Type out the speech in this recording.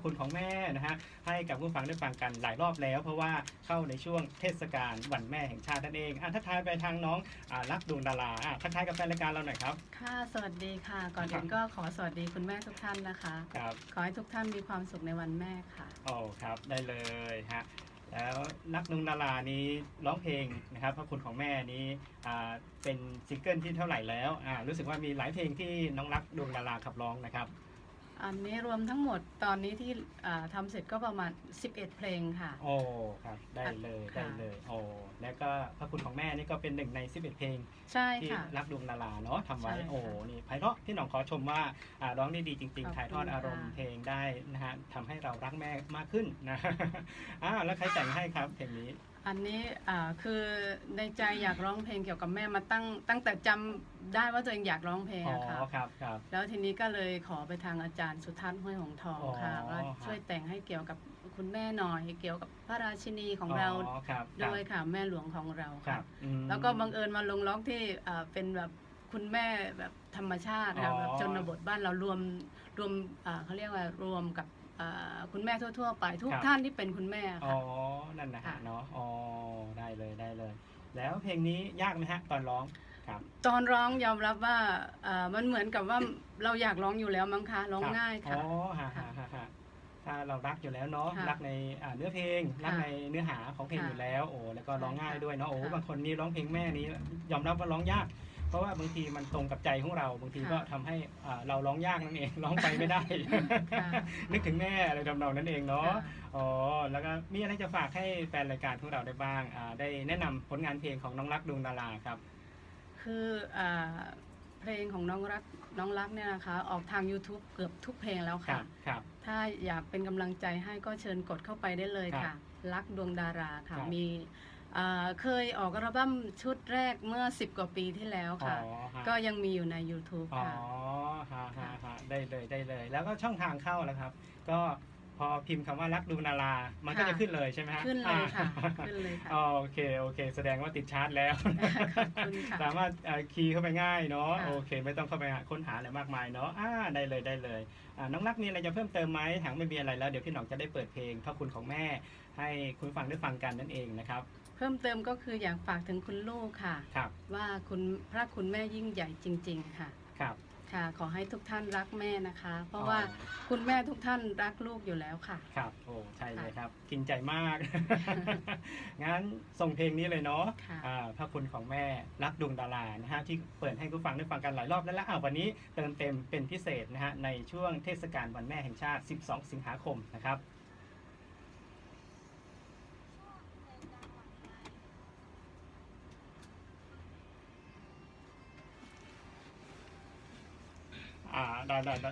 ระคุณของแม่นะฮะให้กับผู้ฟังได้ฟังกันหลายรอบแล้ว เพราะว่าเข้าในช่วงเทศกาลวันแม่แห่งชาตินั่นเองอะทักทายไปทางน้องอ่ารักดวงดาราอะทักทายกับแฟนรายการเราหน่อยครับ ค่ะ สวัสดีค่ะ ก่อนอื่นก็ขอสวัสดีคุณแม่ทุกท่านนะคะ ครับ ขอให้ทุกท่านมีความสุขในวันแม่ค่ะ โอ้ครับได้เลยฮะแล้วนักดวงดารานี้ร้องเพลงนะครับพระคุณของแม่นี้อ่าเป็นซิงเกิลที่เท่าไหร่แล้วอ่ารู้สึกว่ามีหลายเพลงที่น้องรักดวงดาราขับร้องนะครับ อันนี้รวมทั้งหมดตอนนี้ที่อ่าทำเสร็จก็ประมาณ 11 เพลงค่ะ โอ้ครับ ได้เลยค่ะ ได้เลยโอ้แล้วก็พระคุณของแม่นี่ก็เป็นหนึ่งใน 11 เพลง ใช่ที่ค่ะ รักดวงดาราเนาะทำไว้ใช่ค่ะโอ้นี่ไพเราะพี่หน่องขอชมว่าอ่าร้องได้ดีจริง ขอบๆคุณถ่ายทอดอารมณ์ค่ะ เพลงได้นะฮะทำให้เรารักแม่มากขึ้นนะ อ้าวแล้วใครแต่งให้ครับเพลงนี้ อันนี้อ่าคือในใจอยากร้องเพลงเกี่ยวกับแม่มาตั้งตั้งแต่จำได้ว่าตัวเองอยากร้องเพลงอ๋ออะค่ะ ครับครับ แล้วทีนี้ก็เลยขอไปทางอาจารย์สุทัศน์ห้วยหงทองค่ะอ๋อ ว่าครับช่วยแต่งให้เกี่ยวกับคุณแม่หน่อยเกี่ยวกับพระราชินีของเราอ๋อครับด้วยค่ะแม่หลวงของเราครัค่ะ บอืม แล้วก็บังเอิญมาลงร้องที่อ่าเป็นแบบคุณแม่แบบธรรมชาติค่ะอ๋อ แบบชนบทบ้านเรารวมรวมอ่าเขาเรียกว่ารวมกับอ่า คุณแม่ทั่ว ๆ ไปทุกครับ ท่านที่เป็นคุณแม่อ๋อค่ะนั่นนะฮะค่ะ เนาะ อ๋อ ได้เลยได้เลย แล้วเพลงนี้ยากไหมฮะ ตอนร้อง ครับ ตอนร้องยอมรับว่าอ่ามันเหมือนกับว่าเราอยากร้องอยู่แล้วมั้งคะร้องรับง่ายค่ะ อ๋อฮะฮะฮะฮะถ้าเรารักอยู่แล้วเนาะ ค่ะรักในอ่าเนื้อเพลง รักค่ะในเนื้อหาของเพลงค่ะอยู่แล้ว โอ้ แล้วก็ร้องง่ายใช่ค่ะด้วยเนาะ โอ้ ค่ะ บางคนนี่ร้องเพลงแม่นี้ ยอมรับว่าร้องยาก เพราะว่าบางทีมันตรงกับใจของเรา บางทีก็ค่ะทำให้อ่าเราร้องยากนั่นเองร้องไปไม่ได้ค่ะนึกถึงแม่อะไรทำนองนั้นเองเนาะค่ะอ๋อแล้วก็มีอะไรจะฝากให้แฟนรายการของเราได้บ้างอ่าได้แนะนำผลงานเพลงของน้องรักดวงดาราครับ คืออ่าเพลงของน้องรักน้องรักเนี่ยนะคะ ออกทาง YouTube เกือบทุกเพลงแล้วครัค่ะบครับถ้าอยากเป็นกำลังใจให้ก็เชิญกดเข้าไปได้เลยครัค่ะบรักดวงดาราค่ะครับมี อ่าเคยออกอัลบั้มชุดแรกเมื่อ 10 กว่าปีที่แล้วอ๋อค่ะฮะ ก็ยังมีอยู่ใน YouTube อ๋อค่ะ ฮะฮะฮะได้เลยได้เลย แล้วก็ช่องทางเข้าแล้วครับ ก็พอพิมพ์คำว่ารักดวงดารา มันก็ค่ะ จะขึ้นเลยใช่ไหมฮะขึ้นเลยค่ะ อ่า ขึ้นเลยค่ะโอเค โอเค แสดงว่าติดชาร์จแล้ว ขอบคุณค่ะสามารถเอ่อคีย์เข้าไปง่ายเนาะค่ะ โอเค ไม่ต้องเข้าไปหาค้นหาอะไรมากมายเนาะอ่าได้เลยได้เลยอ่าน้องรักมีอะไรจะเพิ่มเติมไหมหากไม่มีอะไรแล้วเดี๋ยวพี่หน่องจะได้เปิดเพลงพระคุณของแม่ ให้คุณผู้ฟังได้ฟังกันนั่นเองนะครับเพิ่มเติมก็คืออยากฝากถึงคุณลูกค่ะ ครับ ว่าคุณพระคุณแม่ยิ่งใหญ่จริง ๆ ค่ะ ครับ ค่ะ ขอให้ทุกท่านรักแม่นะคะ เพราะอ๋อว่าคุณแม่ทุกท่านรักลูกอยู่แล้วค่ะ ครับโอ้ใช่เลยครับกินใจมาก งั้นส่งเพลงนี้เลยเนาะค่ะอ่าพระคุณของแม่รักดวงดารานะฮะที่เปิดให้ผู้ฟังได้ฟังกันหลายรอบแล้วละอ่าวันนี้เติมเต็มเป็นพิเศษนะฮะในช่วงเทศกาลวันแม่แห่งชาติ 12 สิงหาคมนะครับ อ่าได้ได้ได้